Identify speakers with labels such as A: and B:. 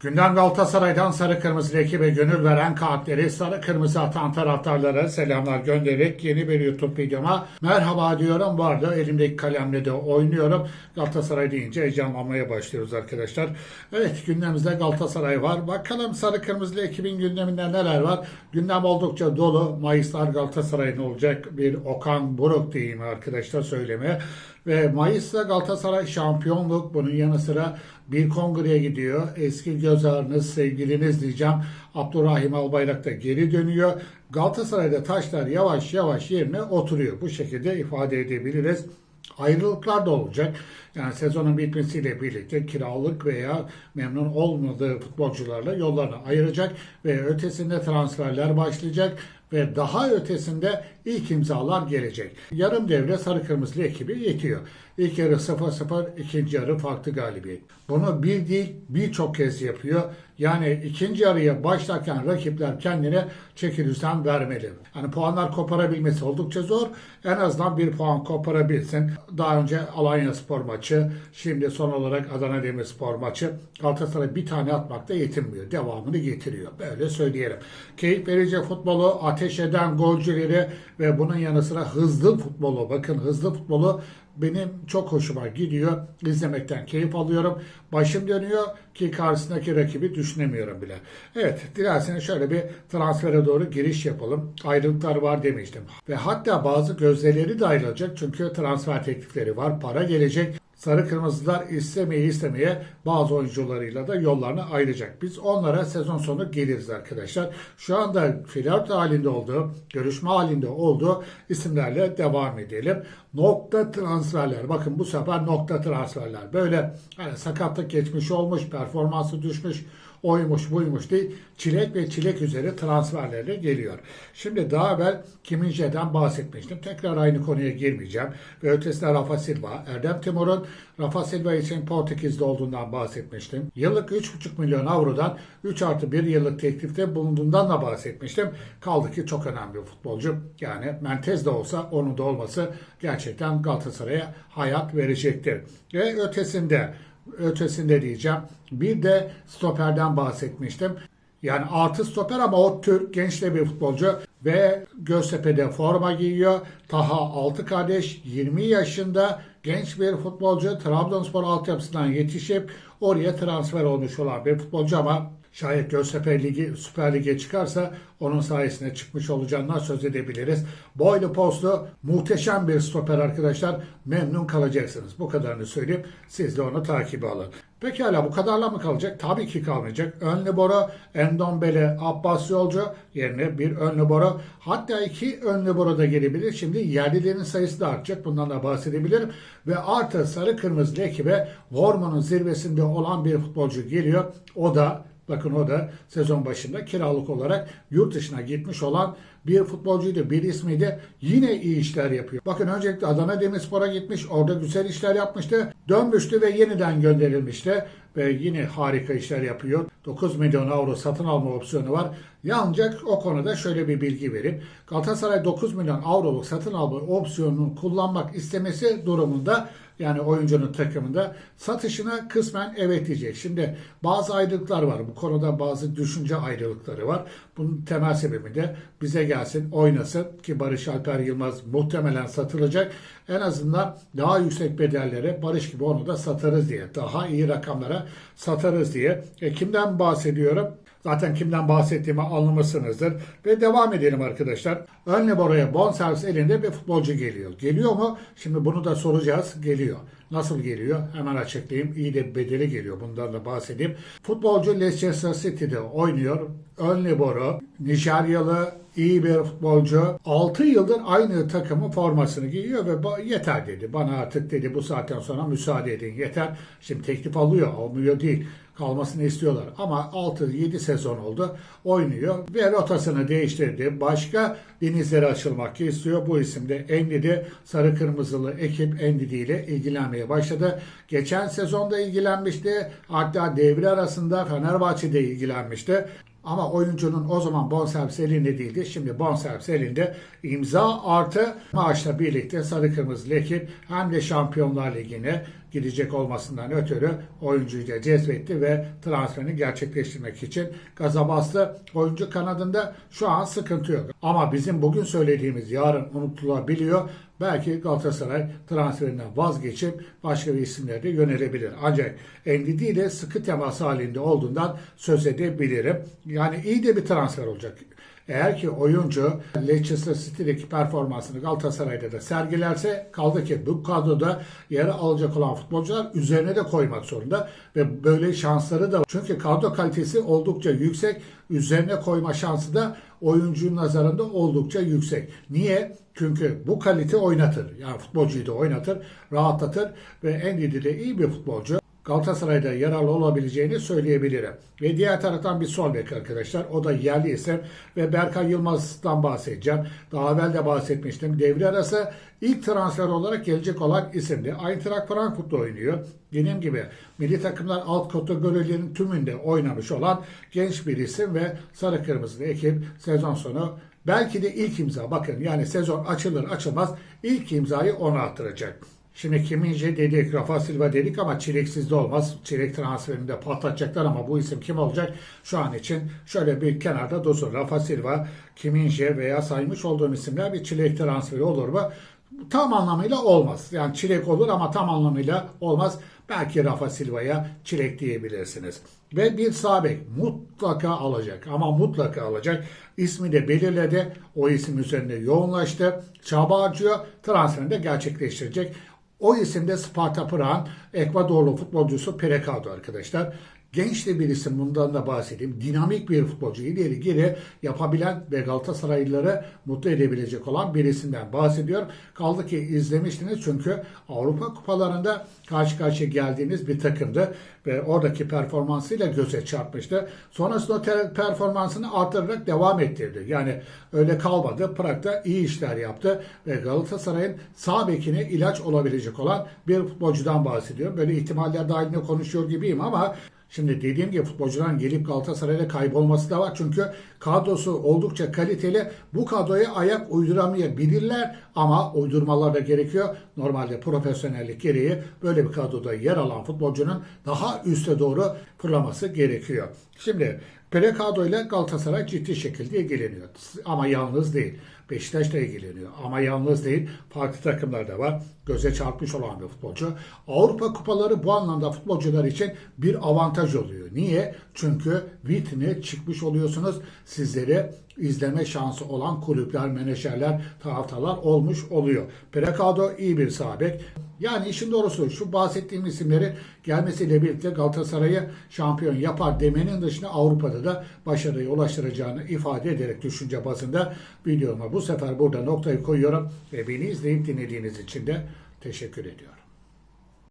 A: Gündem Galatasaray'dan sarı kırmızı ekibe gönül veren kalpleri sarı kırmızı atan taraftarlara selamlar göndererek yeni bir YouTube videoma merhaba diyorum. Bu arada elimdeki kalemle de oynuyorum. Galatasaray deyince heyecanlanmaya başlıyoruz arkadaşlar. Evet gündemimizde Galatasaray var. Bakalım sarı kırmızı ekibin gündeminde neler var? Gündem oldukça dolu. Mayıslar Galatasaray'ın olacak bir Okan Buruk diyeyim arkadaşlar söylemeye. Ve Mayıs'ta Galatasaray şampiyonluk bunun yanı sıra bir kongreye gidiyor. Eski göz ağrınız, sevgiliniz diyeceğim. Abdurrahim Albayrak da geri dönüyor. Galatasaray'da taşlar yavaş yavaş yerine oturuyor. Bu şekilde ifade edebiliriz. Ayrılıklar da olacak. Yani sezonun bitmesiyle birlikte kiralık veya memnun olmadığı futbolcularla yollarını ayıracak ve ötesinde transferler başlayacak ve daha ötesinde ilk imzalar gelecek. Yarım devre sarı kırmızılı ekibi yetiyor. İlk yarı 0-0, ikinci yarı farklı galibiyet. Bunu bir değil birçok kez yapıyor. Yani ikinci yarıya başlarken rakipler kendine çeki düzen vermeli. Hani puanlar koparabilmesi oldukça zor. En azından bir puan koparabilsin. Daha önce Alanya Spor maçı, şimdi son olarak Adana Demirspor maçı. Galatasaray bir tane atmakta yetinmiyor. Devamını getiriyor. Böyle söyleyelim. Keyif verici futbolu, ateş eden golcüleri ve bunun yanı sıra hızlı futbolu. Bakın hızlı futbolu benim çok hoşuma gidiyor. İzlemekten keyif alıyorum. Başım dönüyor ki karşısındaki rakibi düşünemiyorum bile. Evet dilerseniz şöyle bir transfere doğru giriş yapalım. Ayrılıklar var demiştim. Ve hatta bazı gözdeleri de ayrılacak çünkü transfer teklifleri var. Para gelecek. Sarı Kırmızılar istemeye istemeye bazı oyuncularıyla da yollarını ayıracak. Biz onlara sezon sonu geliriz arkadaşlar. Şu anda flört halinde olduğu, görüşme halinde olduğu isimlerle devam edelim. Nokta transferler. Bakın bu sefer nokta transferler. Böyle hani sakatlık geçmiş olmuş, performansı düşmüş, oymuş buymuş değil. Çilek ve çilek üzeri transferlerle geliyor. Şimdi daha evvel Kim Min-jae'den bahsetmiştim. Tekrar aynı konuya girmeyeceğim. Ve ötesinde Rafa Silva. Erdem Timur'un Rafa Silva için Portekiz'de olduğundan bahsetmiştim. Yıllık 3,5 milyon avrodan 3 artı 1 yıllık teklifte bulunduğundan da bahsetmiştim. Kaldı ki çok önemli bir futbolcu. Yani Mentez de olsa onun da olması gerçekten Galatasaray'a hayat verecektir. Ve ötesinde ötesinde diyeceğim. Bir de stoperden bahsetmiştim. Yani artı stoper ama o Türk genç bir futbolcu ve Göztepe'de forma giyiyor. Taha altı kardeş 20 yaşında genç bir futbolcu Trabzonspor altyapısından yetişip oraya transfer olmuş olan bir futbolcu ama Şayet Göztepe Ligi Süper Lig'e çıkarsa onun sayesinde çıkmış olacağından söz edebiliriz. Boylu postlu muhteşem bir stoper arkadaşlar. Memnun kalacaksınız. Bu kadarını söyleyeyim. Siz de onu takibe alın. Pekala bu kadarla mı kalacak? Tabii ki kalmayacak. Ön libero Endombele Abbas Yolcu yerine bir ön libero hatta iki ön libero da gelebilir. Şimdi yerlilerin sayısı da artacak. Bundan da bahsedebilirim. Ve artı sarı kırmızı ekibe Vormon'un zirvesinde olan bir futbolcu geliyor. O da Bakın o da sezon başında kiralık olarak yurt dışına gitmiş olan bir futbolcuydu. Bir ismiydi. Yine iyi işler yapıyor. Bakın öncelikle Adana Demirspor'a gitmiş. Orada güzel işler yapmıştı. Dönmüştü ve yeniden gönderilmişti. Ve yine harika işler yapıyor. 9 milyon avro satın alma opsiyonu var. Yalnız o konuda şöyle bir bilgi vereyim. Galatasaray 9 milyon avroluk satın alma opsiyonunu kullanmak istemesi durumunda yani oyuncunun takımında satışına kısmen evet diyecek. Şimdi bazı ayrılıklar var. Bu konuda bazı düşünce ayrılıkları var. Bunun temel sebebi de bize gelsin, oynasın ki Barış Alper Yılmaz muhtemelen satılacak. En azından daha yüksek bedellere Barış gibi onu da satarız diye. Daha iyi rakamlara satarız diye. E, kimden bahsediyorum? Zaten kimden bahsettiğimi anlamışsınızdır. Ve devam edelim arkadaşlar. Ön liboroya bonservis elinde bir futbolcu geliyor. Geliyor mu? Şimdi bunu da soracağız. Geliyor. Nasıl geliyor? Hemen açıklayayım. İyi de bedeli geliyor. Bundan da bahsedeyim. Futbolcu Leicester City'de oynuyor. Ön libero. Nijeryalı iyi bir futbolcu. 6 yıldır aynı takımın formasını giyiyor ve yeter dedi. Bana artık dedi bu saatten sonra müsaade edin yeter. Şimdi teklif alıyor, almıyor değil kalmasını istiyorlar. Ama 6-7 sezon oldu. Oynuyor ve rotasını değiştirdi. Başka denizlere açılmak istiyor. Bu isimde Endidi sarı kırmızılı ekip Endidi ile ilgilenmeye başladı. Geçen sezonda ilgilenmişti. Hatta devre arasında Fenerbahçe'de ilgilenmişti. Ama oyuncunun o zaman bonservis elinde değildi. Şimdi bonservis elinde imza artı maaşla birlikte sarı kırmızı ekip hem de Şampiyonlar Ligi'ne gidecek olmasından ötürü oyuncuyu da cezbetti ve transferini gerçekleştirmek için gaza bastı. Oyuncu kanadında şu an sıkıntı yok. Ama bizim bugün söylediğimiz yarın unutulabiliyor. Belki Galatasaray transferinden vazgeçip başka bir isimlere de yönelebilir. Ancak Endidi ile sıkı temas halinde olduğundan söz edebilirim. Yani iyi de bir transfer olacak. Eğer ki oyuncu Leicester City'deki performansını Galatasaray'da da sergilerse kaldı ki bu kadroda yer alacak olan futbolcular üzerine de koymak zorunda ve böyle şansları da. Çünkü kadro kalitesi oldukça yüksek. Üzerine koyma şansı da oyuncunun nazarında oldukça yüksek. Niye? Çünkü bu kalite oynatır. Yani futbolcuyu da oynatır, rahatlatır ve Endidi de iyi bir futbolcu. Galatasaray'da yararlı olabileceğini söyleyebilirim. Ve diğer taraftan bir sol bek arkadaşlar. O da yerli isim ve Berkay Yılmaz'dan bahsedeceğim. Daha evvel de bahsetmiştim. Devre arası ilk transfer olarak gelecek olan isimdi. Eintracht Frankfurt'ta oynuyor. Dediğim gibi milli takımlar alt kategorilerin tümünde oynamış olan genç bir isim ve sarı kırmızılı ekip sezon sonu belki de ilk imza bakın yani sezon açılır açılmaz ilk imzayı ona attıracak. Şimdi Kimince dedik, Rafa Silva dedik ama çileksiz de olmaz. Çilek transferinde patlatacaklar ama bu isim kim olacak? Şu an için şöyle bir kenarda dursun. Rafa Silva, Kimince veya saymış olduğum isimler bir çilek transferi olur mu? Tam anlamıyla olmaz. Yani çilek olur ama tam anlamıyla olmaz. Belki Rafa Silva'ya çilek diyebilirsiniz. Ve bir sağ mutlaka alacak ama mutlaka alacak. İsmi de belirledi. O isim üzerinde yoğunlaştı. Çaba harcıyor. Transferini de gerçekleştirecek. O isim de Sparta Prag'ın Ekvadorlu futbolcusu Perecado arkadaşlar. Genç de bir bundan da bahsedeyim. Dinamik bir futbolcu, ileri geri yapabilen ve Galatasaraylıları mutlu edebilecek olan bir isimden bahsediyorum. Kaldı ki izlemiştiniz çünkü Avrupa kupalarında karşı karşıya geldiğiniz bir takımdı ve oradaki performansıyla göze çarpmıştı. Sonrasında performansını artırarak devam ettirdi. Yani öyle kalmadı. Prag'da iyi işler yaptı ve Galatasaray'ın sağ bekine ilaç olabilecek olan bir futbolcudan bahsediyorum. Böyle ihtimaller dahilinde konuşuyor gibiyim ama Şimdi dediğim gibi futbolcuların gelip Galatasaray'da kaybolması da var. Çünkü kadrosu oldukça kaliteli. Bu kadroya ayak uyduramayabilirler ama uydurmalar da gerekiyor. Normalde profesyonellik gereği böyle bir kadroda yer alan futbolcunun daha üste doğru fırlaması gerekiyor. Şimdi Pelekado ile Galatasaray ciddi şekilde ilgileniyor. Ama yalnız değil. Beşiktaş da ilgileniyor. Ama yalnız değil. Farklı takımlar da var. Göze çarpmış olan bir futbolcu. Avrupa kupaları bu anlamda futbolcular için bir avantaj oluyor. Niye? Çünkü vitrine çıkmış oluyorsunuz. Sizleri izleme şansı olan kulüpler, menajerler, taraftarlar olmuş oluyor. Pelekado iyi bir sabek. Yani işin doğrusu şu bahsettiğim isimlerin gelmesiyle birlikte Galatasaray'ı şampiyon yapar demenin dışında Avrupa'da da başarıya ulaştıracağını ifade ederek düşünce bazında videoma bu sefer burada noktayı koyuyorum ve beni izleyip dinlediğiniz için de teşekkür ediyorum.